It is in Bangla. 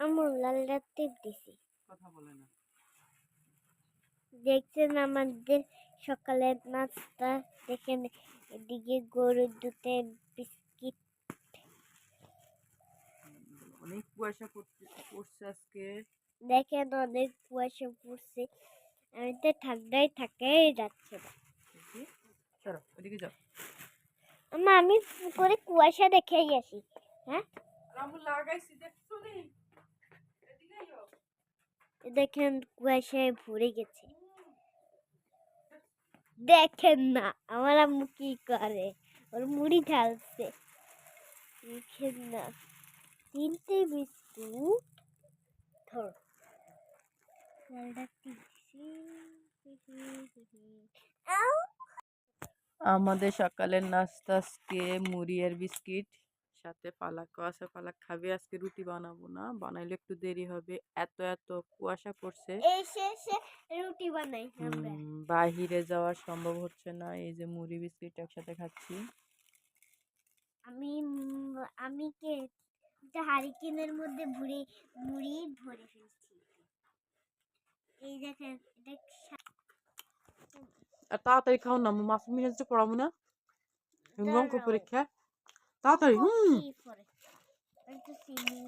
আমার লালটা টিপ দিছি। কথা বলে না। দেখছেন আমাদের সকালের নাস্তা দেখেন এদিকে গরুর দুধে বিস্কিট। অনেক কুয়াশা পড়ছে আজকে। দেখেন অনেক কুয়াশা পড়ছে। আমি তো ঠান্ডায় থাকাই যাচ্ছে না। চলো ওদিকে যাও। আমা আমি করে কুয়াশা দেখেই আসি হ্যাঁ? লাগাইছি দেখছ দেখেন কুয়াশায় ভরে গেছে। দেখেন না, আমার আম্মু কি করে? ওর মুড়ি ঢালছে। দেখেন না, তিনটে বিস্কুট। আমাদের সকালের নাস্তা আজকে মুড়ি আর বিস্কিট। সাথে পালাকও আছে পালাক খাবে আজকে রুটি বানাবো না বানাইলে একটু দেরি হবে। এত এত কুয়াশা পড়ছে। এসে এসে রুটি বানাই বাহিরে যাওয়া সম্ভব হচ্ছে না এই যে মুড়ি বিস্কিট একসাথে খাচ্ছি। আমি আমি কে হারিকেনের মধ্যে ভরে মুড়ি ভরে ফেলছি। এই দেখেন এটা তাড়াতাড়ি খাও না মাছ মিনাজে পড়াবো না। পরীক্ষা। তাড়াতাড়ি হুম কি করে একটু চিনি